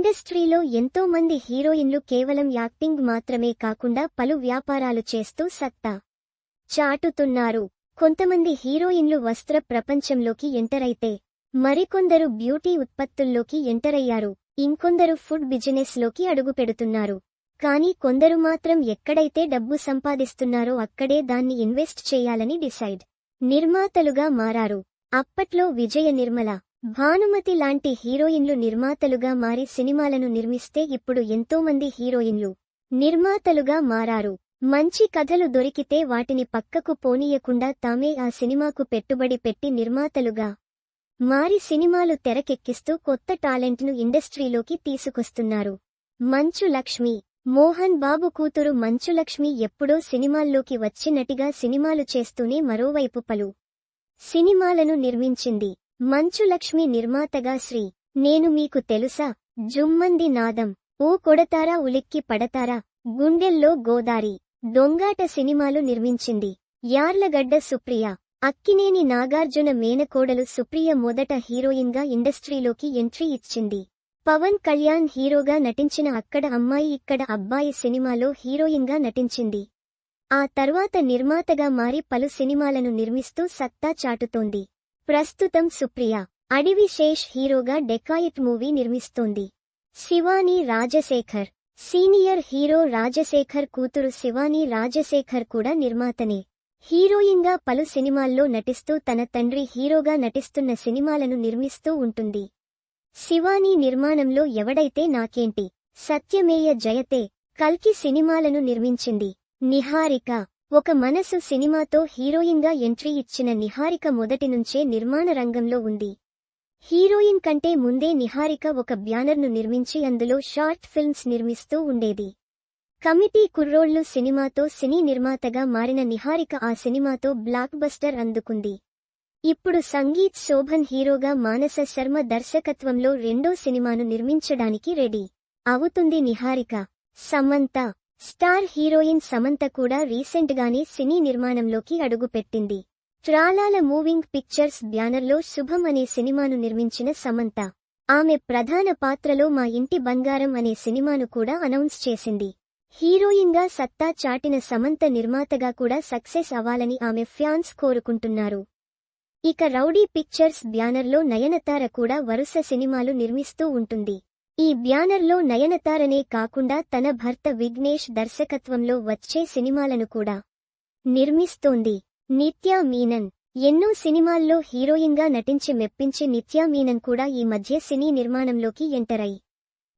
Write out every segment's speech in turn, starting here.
ఇండస్ట్రీలో ఎంతో మంది హీరోయిన్లు కేవలం యాక్టింగ్ మాత్రమే కాకుండా పలు వ్యాపారాలు చేస్తూ సత్తా చాటుతున్నారు. కొంతమంది హీరోయిన్లు వస్త్ర ప్రపంచంలోకి ఎంటరైతే మరికొందరు బ్యూటీ ఉత్పత్తుల్లోకి ఎంటరయ్యారు ఇంకొందరు ఫుడ్ బిజినెస్లోకి అడుగుపెడుతున్నారు. కానీ కొందరు మాత్రం ఎక్కడైతే డబ్బు సంపాదిస్తున్నారో అక్కడే దాన్ని ఇన్వెస్ట్ చేయాలని డిసైడ్. నిర్మాతలుగా మారారు. అప్పట్లో విజయ నిర్మల భానుమతి లాంటి హీరోయిన్లు నిర్మాతలుగా మారి సినిమాలను నిర్మిస్తే ఇప్పుడు ఎంతోమంది హీరోయిన్లు నిర్మాతలుగా మారారు. మంచి కథలు దొరికితే వాటిని పక్కకు పోనీయకుండా తామే ఆ సినిమాకు పెట్టుబడి పెట్టి నిర్మాతలుగా మారి సినిమాలు తెరకెక్కిస్తూ కొత్త టాలెంట్ను ఇండస్ట్రీలోకి తీసుకొస్తున్నారు. మంచు లక్ష్మి మోహన్ బాబు కూతురు మంచు లక్ష్మి ఎప్పుడో సినిమాల్లోకి వచ్చి నటిగా సినిమాలు చేస్తూనే మరోవైపు పలు సినిమాలను నిర్మించింది. మంచు లక్ష్మి నిర్మాతగా శ్రీ నేను మీకు తెలుసా జుమ్మంది నాదం ఓ కొడతారా ఉలిక్కి పడతారా గుండెల్లో గోదారి దొంగాట సినిమాలు నిర్మించింది యార్లగడ్డ సుప్రియ అక్కినేని నాగార్జున మేనకోడలు సుప్రియ మొదట హీరోయిన్గా ఇండస్ట్రీలోకి ఎంట్రీ ఇచ్చింది. పవన్ కళ్యాణ్ హీరోగా నటించిన అక్కడ అమ్మాయి ఇక్కడ అబ్బాయి సినిమాలో హీరోయిన్గా నటించింది. ఆ తర్వాత నిర్మాతగా మారి పలు సినిమాలను నిర్మిస్తూ సత్తా చాటుతోంది. ప్రస్తుతం సుప్రియ అడివి శేష్ హీరోగా డెకాయిత్ మూవీ నిర్మిస్తోంది. శివాని రాజశేఖర్ సీనియర్ హీరో రాజశేఖర్ కూతురు శివాని రాజశేఖర్ కూడా నిర్మాతనే. హీరోయిన్గా పలు సినిమాల్లో నటిస్తూ తన తండ్రి హీరోగా నటిస్తున్న సినిమాలను నిర్మిస్తూ ఉంటుంది. శివాని నిర్మాణంలో ఎవడైతే నాకేంటి సత్యమేయ జయతే కల్కి సినిమాలను నిర్మించింది నిహారిక ఒక మనసు సినిమాతో హీరోయిన్గా ఎంట్రీ ఇచ్చిన నిహారిక మొదటి నుంచే నిర్మాణ రంగంలో ఉంది. హీరోయిన్ కంటే ముందే నిహారిక ఒక బ్యానర్ను నిర్మించి అందులో షార్ట్ ఫిల్మ్స్ నిర్మిస్తూ ఉండేది. కమిటీ కుర్రోళ్ళు సినిమాతో సినీ నిర్మాతగా మారిన నిహారిక ఆ సినిమాతో బ్లాక్ బస్టర్ అందుకుంది. ఇప్పుడు సంగీత్ శోభన్ హీరోగా మానస శర్మ దర్శకత్వంలో రెండో సినిమాను నిర్మించడానికి రెడీ. అవుతుంది నిహారిక. సమంత. స్టార్ హీరోయిన్ సమంత కూడా రీసెంట్గానే సినీ నిర్మాణంలోకి అడుగుపెట్టింది. త్రాలాల మూవింగ్ పిక్చర్స్ బ్యానర్లో శుభం అనే సినిమాను నిర్మించిన సమంత. ఆమె ప్రధాన పాత్రలో మా ఇంటి బంగారం అనే సినిమాను కూడా అనౌన్స్ చేసింది. హీరోయిన్గా సత్తా చాటిన సమంత నిర్మాతగా కూడా సక్సెస్ అవ్వాలని ఆమె ఫ్యాన్స్ కోరుకుంటున్నారు. ఇక రౌడీ పిక్చర్స్ బ్యానర్లో నయనతార కూడా వరుస సినిమాలు నిర్మిస్తూ ఉంటుంది. ఈ బ్యానర్లో నయనతారనే కాకుండా తన భర్త విఘ్నేష్ దర్శకత్వంలో వచ్చే సినిమాలను కూడా నిర్మిస్తోంది. నిత్యా మీనన్. ఎన్నో సినిమాల్లో హీరోయిన్గా నటించి మెప్పించి నిత్యా మీనన్ కూడా ఈ మధ్య సినీ నిర్మాణంలోకి ఎంటరై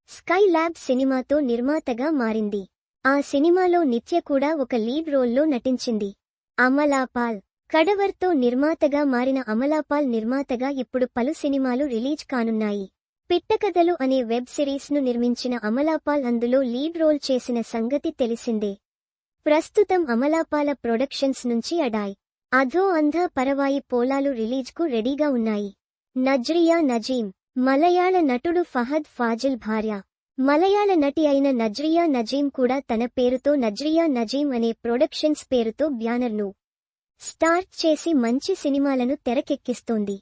స్కై ల్యాబ్ సినిమాతో నిర్మాతగా మారింది. ఆ సినిమాలో నిత్య కూడా ఒక లీడ్ రోల్లో నటించింది. అమలాపాల్ కడవర్తో నిర్మాతగా మారిన అమలాపాల్ నిర్మాతగా ఇప్పుడు పలు సినిమాలు రిలీజ్ కానున్నాయి. పిట్టకథలు అనే వెబ్ సిరీస్ను నిర్మించిన అమలాపాల్ అందులో లీడ్ రోల్ చేసిన సంగతి తెలిసిందే. ప్రస్తుతం అమలాపాల ప్రొడక్షన్స్ నుంచి అడాయ్. అధో అంధ పరవాయి పోలాలు రిలీజ్కు రెడీగా ఉన్నాయి. నజ్రియా నజీం మలయాళ నటుడు ఫహద్ ఫాజిల్ భార్య. మలయాళ నటి అయిన నజ్రియా నజీం కూడా తన పేరుతో నజ్రియా నజీం అనే ప్రొడక్షన్స్ పేరుతో బ్యానర్ను స్టార్ట్ చేసి మంచి సినిమాలను తెరకెక్కిస్తోంది.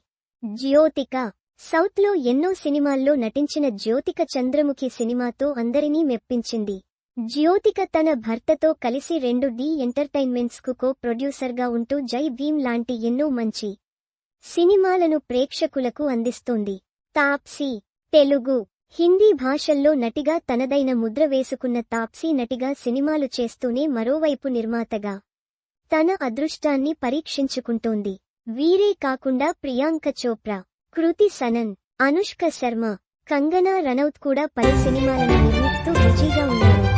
జ్యోతిక సౌత్లో ఎన్నో సినిమాల్లో నటించిన జ్యోతిక చంద్రముఖి సినిమాతో అందరినీ మెప్పించింది. జ్యోతిక తన భర్తతో కలిసి రెండు డి ఎంటర్టైన్మెంట్స్కు కో ప్రొడ్యూసర్గా ఉంటూ జై భీమ్ లాంటి ఎన్నో మంచి సినిమాలను ప్రేక్షకులకు అందిస్తోంది. తాప్సీ తెలుగు హిందీ భాషల్లో నటిగా తనదైన ముద్ర వేసుకున్న తాప్సీ నటిగా సినిమాలు చేస్తూనే మరోవైపు నిర్మాతగా తన అదృష్టాన్ని పరీక్షించుకుంటోంది. వీరే కాకుండా ప్రియాంక చోప్రా. కృతి సనన్ అనుష్క శర్మ కంగనా రనౌత్ కూడా పలు సినిమాలను నిర్మిస్తూ బిజీగా ఉన్నారు.